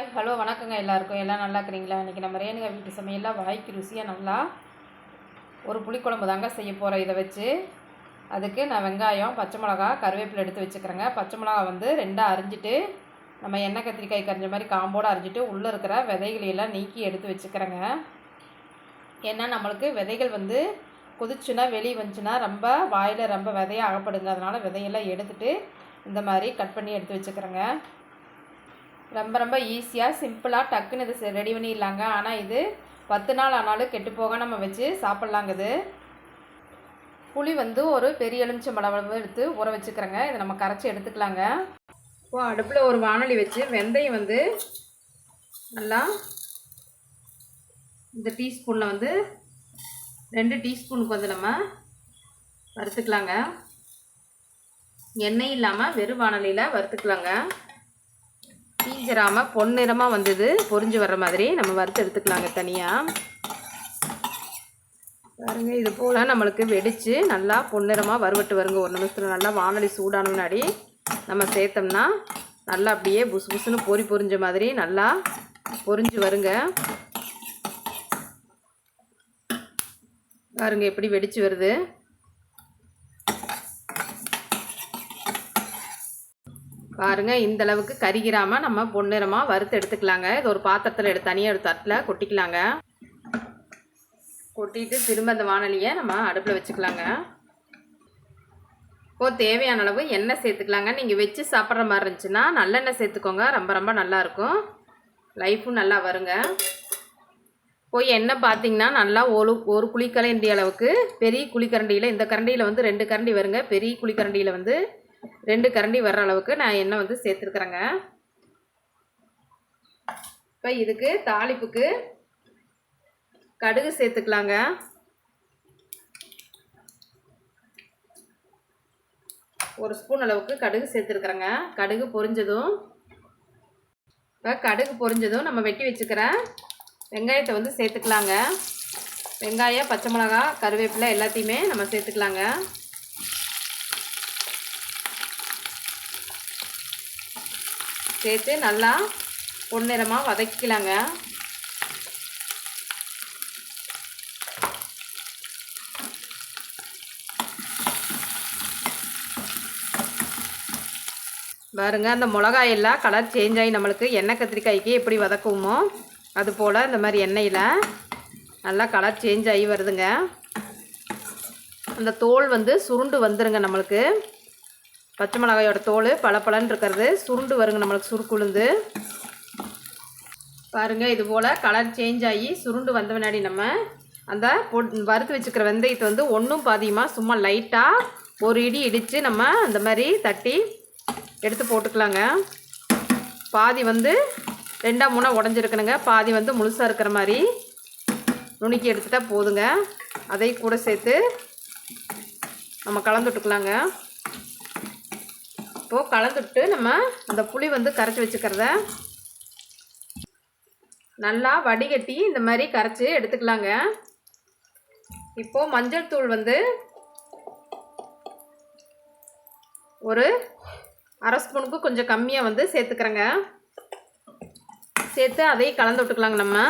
Hi hello வணக்கங்க எல்லாருக்கும். எல்லாம் நல்லா இருக்கிறீங்களா? இன்றைக்கி நம்ம ரேணுகா வீட்டு சமையலில் வாய்க்கு ருசியாக நல்லா ஒரு புளிக்குழம்பு தாங்க செய்ய போகிறோம் இதை வச்சு. அதுக்கு நான் வெங்காயம் பச்சை மிளகா கருவேப்பிலை எடுத்து வச்சுக்கிறேங்க. பச்சை மிளகா வந்து ரெண்டாக அரிஞ்சிட்டு நம்ம எண்ணெய் கத்திரிக்காய் கரிஞ்ச மாதிரி காம்போடு அரிஞ்சிட்டு உள்ளே இருக்கிற விதைகளையெல்லாம் நீக்கி எடுத்து வச்சுக்கிறேங்க. ஏன்னா நம்மளுக்கு விதைகள் வந்து கொதிச்சுன்னா வெளியே வந்துச்சுன்னா ரொம்ப வாயில் ரொம்ப விதையாக அகப்படுங்க அதனால் விதையெல்லாம் எடுத்துகிட்டு இந்த மாதிரி கட் பண்ணி எடுத்து வச்சுக்கிறேங்க. ரொம்ப ரொம்ப ஈஸியாக சிம்பிளாக டக்குன்னு இது ரெடி பண்ணிடலாங்க. ஆனால் இது பத்து நாள் ஆனாலும் கெட்டு போக நம்ம வச்சு சாப்பிட்லாங்க இது. புளி வந்து ஒரு பெரிய எலுமிச்சம்பழம் அளவு எடுத்து ஊற வச்சுக்கிறேங்க. இதை நம்ம கரைச்சி எடுத்துக்கலாங்க. இப்போ அடுப்பில் ஒரு வானொலி வச்சு வெந்தயம் வந்து நல்லா இந்த டீஸ்பூனில் வந்து ரெண்டு டீஸ்பூனுக்கு வந்து நம்ம வறுத்துக்கலாங்க. எண்ணெய் இல்லாமல் வெறும் வானொலியில் வறுத்துக்கலாங்க. தீஞ்சிராமல் பொன்னிறமாக வந்தது. பொரிஞ்சு வர்ற மாதிரி. நம்ம வறுத்து எடுத்துக்கலாங்க தனியாக பாருங்கள் இது போல் நம்மளுக்கு வெடித்து நல்லா பொன்னிறமாக வறுவட்டு வருங்க. ஒரு நிமிஷத்தில் நல்லா வானொலி சூடான முன்னாடி நம்ம சேர்த்தோம்னா நல்லா அப்படியே புசு புசுன்னு பொறி பொரிஞ்ச மாதிரி நல்லா பொரிஞ்சு வருங்க. பாருங்கள் எப்படி வெடித்து வருது. பாருங்கள் இந்த அளவுக்கு கரிகிராமல் நம்ம பொன்னிறமாக வறுத்து எடுத்துக்கலாங்க. இது ஒரு பாத்திரத்தில் எடுத்து தனியாக ஒரு தட்டில் கொட்டிக்கலாங்க. கொட்டிட்டு திரும்ப அந்த வானலியை நம்ம அடுப்பில் வச்சுக்கலாங்க. இப்போது தேவையான அளவு எண்ணெய் சேர்த்துக்கலாங்க. நீங்கள் வச்சு சாப்பிட்ற மாதிரி இருந்துச்சுன்னா நல்லெண்ணெய் சேர்த்துக்கோங்க. ரொம்ப ரொம்ப நல்லாயிருக்கும் லைஃப்பும் நல்லா வருங்க. போய் எண்ணெய் பார்த்தீங்கன்னா நல்லா ஒரு ஒரு குழிக்கரண்டி அளவுக்கு பெரிய குழிக்கரண்டியில் இந்த கரண்டியில் வந்து ரெண்டு கரண்டி வருங்க. பெரிய குழிக்கரண்டியில் வந்து ரெண்டு கரண்டி வர்ற அளவுக்கு நான் எண்ணெய் வந்து சேர்த்துருக்குறேங்க. இப்போ இதுக்கு தாளிப்புக்கு கடுகு சேர்த்துக்கலாங்க. ஒரு ஸ்பூன் அளவுக்கு கடுகு சேர்த்துருக்குறேங்க. கடுகு பொரிஞ்சதும் இப்போ கடுகு பொரிஞ்சதும் நம்ம வெட்டி வச்சுக்கிற வெங்காயத்தை வந்து சேர்த்துக்கலாங்க. வெங்காயம் பச்சை மிளகா கருவேப்பிலை எல்லாத்தையுமே நம்ம சேர்த்துக்கலாங்க. சேர்த்து நல்லா பொன்னிறமாக வதக்கிக்கலாங்க. பாருங்க அந்த மிளகாயெல்லாம் கலர் சேஞ்ச் ஆகி நம்மளுக்கு எண்ணெய் கத்திரிக்காய்க்கு எப்படி வதக்குவோமோ அது போல் இந்த மாதிரி எண்ணெயில் நல்லா கலர் சேஞ்ச் ஆகி வருதுங்க. அந்த தோல் வந்து சுருண்டு வந்துருங்க நம்மளுக்கு. பச்சை மிளகாயோட தோல் பளபளன்னு இருக்கிறது சுருண்டு வருங்க நம்மளுக்கு சுருக்குழுந்து. பாருங்கள் இது போல் கலர் சேஞ்ச் ஆகி சுருண்டு வந்த முன்னாடி நம்ம அந்த பொ வறுத்து வச்சுக்கிற வெந்தயத்தை வந்து ஒன்றும் பாதியமாக சும்மா லைட்டாக ஒரு இடி இடித்து நம்ம அந்த மாதிரி தட்டி எடுத்து போட்டுக்கலாங்க. பாதி வந்து ரெண்டாக மூணாக உடஞ்சிருக்கணுங்க. பாதி வந்து முழுசாக இருக்கிற மாதிரி நுணுக்கி எடுத்துட்டால் போதுங்க. அதை கூட சேர்த்து நம்ம கலந்து விட்டுக்கலாங்க. இப்போது கலந்துட்டு நம்ம அந்த புளி வந்து கரைச்சி வச்சுக்கிறத நல்லா வடிகட்டி இந்த மாதிரி கரைச்சி எடுத்துக்கலாங்க. இப்போது மஞ்சள் தூள் வந்து ஒரு அரை ஸ்பூனுக்கு கொஞ்சம் கம்மியாக வந்து சேர்த்துக்கிறேங்க. சேர்த்து அதையும் கலந்து விட்டுக்கலாங்க நம்ம.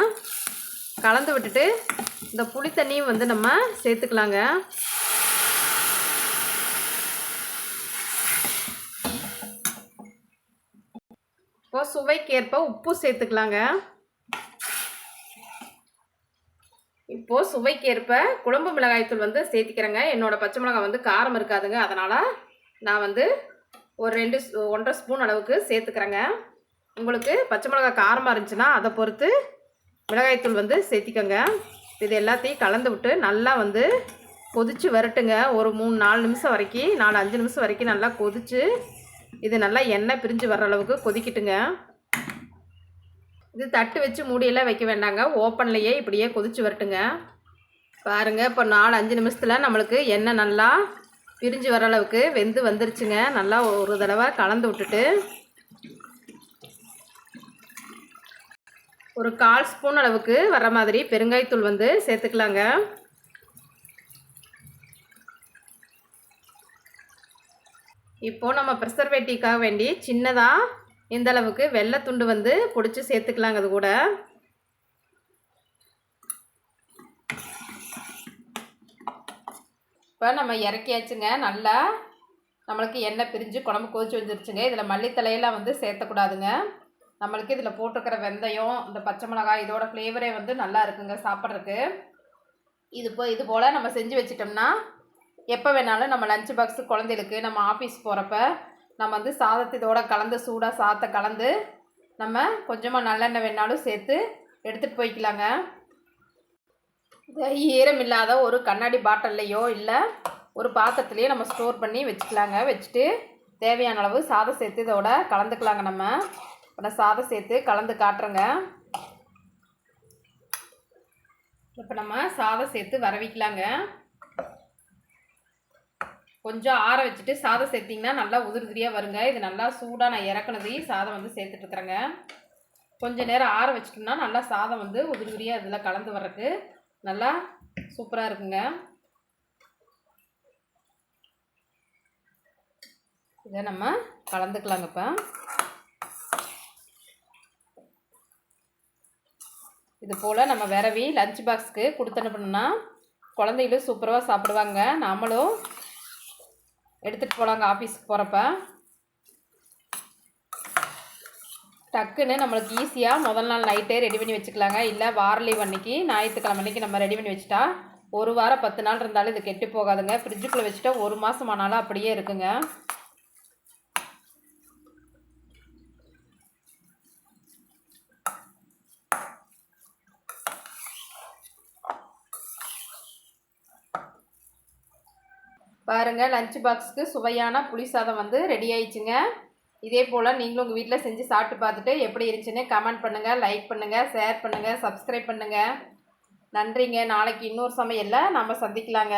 கலந்து விட்டுட்டு இந்த புளி தண்ணியும் வந்து நம்ம சேர்த்துக்கலாங்க. சுவைக்கேற்ப உப்பு சேர்த்துக்கலாங்க. இப்போது சுவைக்கேற்ப குழம்பு மிளகாய்த்தூள் வந்து சேர்த்திக்கிறேங்க. என்னோடய பச்சை மிளகாய் வந்து காரம் இருக்காதுங்க. அதனால் நான் வந்து ஒரு ரெண்டு ஒன்றரை ஸ்பூன் அளவுக்கு சேர்த்துக்கிறேங்க. உங்களுக்கு பச்சை மிளகாய் காரமாக இருந்துச்சுன்னா அதை பொறுத்து மிளகாய்த்தூள் வந்து சேர்த்திக்கோங்க. இது எல்லாத்தையும் கலந்து விட்டு நல்லா வந்து கொதித்து வரட்டுங்க. ஒரு மூணு நாலு நிமிஷம் வரைக்கும் நாலு அஞ்சு நிமிஷம் வரைக்கும் நல்லா கொதித்து இது நல்லா எண்ணெய் பிரிஞ்சு வர்ற அளவுக்கு கொதிக்கட்டுங்க. இது தட்டு வச்சு மூடியெல்லாம் வைக்க வேண்டாங்க. ஓப்பன்லேயே இப்படியே கொதிச்சு வரட்டுங்க. பாருங்கள் இப்போ நாலு அஞ்சு நிமிஷத்தில் நம்மளுக்கு எண்ணெய் நல்லா பிரிஞ்சு வர அளவுக்கு வெந்து வந்துருச்சுங்க. நல்லா ஒரு தடவை கலந்து விட்டுட்டு. ஒரு கால் ஸ்பூன் அளவுக்கு வர மாதிரி பெருங்காயத்தூள் வந்து சேர்த்துக்கலாங்க. இப்போது நம்ம ப்ரெசர்வேட்டிக்காக வேண்டி சின்னதாக இந்த அளவுக்கு வெள்ளை துண்டு வந்து பிடிச்சி சேர்த்துக்கலாங்க அது கூட. இப்போ நம்ம இறக்கியாச்சுங்க நல்லா நம்மளுக்கு எண்ணெய் பிரிஞ்சு குழம்பு கொதிச்சு வந்துருச்சுங்க. இதில் மல்லித்தலையெல்லாம் வந்து சேர்த்தக்கூடாதுங்க. நம்மளுக்கு இதில் போட்டிருக்கிற வெந்தயம் இந்த பச்சை மிளகாய் இதோட ஃப்ளேவரே வந்து நல்லா இருக்குங்க சாப்பிட்றதுக்கு. இது போ இது போல் நம்ம செஞ்சு வச்சிட்டோம்னா எப்போ வேணாலும் நம்ம லஞ்ச் பாக்ஸு குழந்தைகளுக்கு நம்ம ஆஃபீஸ் போகிறப்ப நம்ம வந்து சாதத்தோட கலந்து சூடாக சாதத்தை கலந்து நம்ம கொஞ்சமாக நல்லெண்ணெய் வேணாலும் சேர்த்து எடுத்துகிட்டு போய்க்கலாங்க. ஈரம் இல்லாத ஒரு கண்ணாடி பாட்டில்லையோ இல்லை ஒரு பாத்திரத்துலேயோ நம்ம ஸ்டோர் பண்ணி வச்சுக்கலாங்க. வச்சுட்டு தேவையான அளவு சாதம் சேர்த்து இதோட கலந்துக்கலாங்க நம்ம. இப்போ நான் சாதம் சேர்த்து கலந்து காட்டுறேங்க. இப்போ நம்ம சாதம் சேர்த்து வரவிக்கலாங்க. கொஞ்சம் ஆற வச்சுட்டு சாதம் சேர்த்திங்கன்னா நல்லா உதிரி உதிரியாக வருங்க. இது நல்லா சூடாக நான் இறக்குனதையும் சாதம் வந்து சேர்த்துட்ருக்குறேங்க கொஞ்சம் நேரம் ஆற வச்சிட்டோம்னா நல்லா சாதம் வந்து உதிரி உதிரியாக இதில் கலந்து வர்றதுக்கு நல்லா சூப்பராக இருக்குங்க. இதை நம்ம கலந்துக்கலாங்க இப்போ. இது போல் நம்ம விரவி லஞ்ச் பாக்ஸுக்கு கொடுத்து அனுப்பணும்னா குழந்தைகளும் சூப்பராக சாப்பிடுவாங்க. நாமளும் எடுத்துகிட்டு போகலாங்க ஆஃபீஸுக்கு போகிறப்ப டக்குன்னு நம்மளுக்கு ஈஸியாக முதல் நாள் நைட்டே ரெடி பண்ணி வச்சுக்கலாங்க. இல்லை வாரலி அன்னைக்கு ஞாயிற்றுக்கிழமை அன்னைக்கு நம்ம ரெடி பண்ணி வச்சுட்டா ஒரு வாரம் பத்து நாள் இருந்தாலும் இது கெட்டு போகாதுங்க. ஃப்ரிட்ஜுக்குள்ளே வச்சுட்டா ஒரு மாதம் ஆனாலும் அப்படியே இருக்குங்க. பாருங்கள் லஞ்ச் பாக்ஸுக்கு சுவையான புளி சாதம் வந்து ரெடி ஆயிடுச்சுங்க. இதே போல் நீங்களும் உங்கள் வீட்டில் செஞ்சு சாப்பிட்டு பார்த்துட்டு எப்படி இருந்துச்சுன்னு கமெண்ட் பண்ணுங்கள் லைக் பண்ணுங்கள் ஷேர் பண்ணுங்கள் சப்ஸ்கிரைப் பண்ணுங்கள் நன்றிங்க. நாளைக்கு இன்னொரு சமையலில் நம்ம சந்திக்கலாங்க.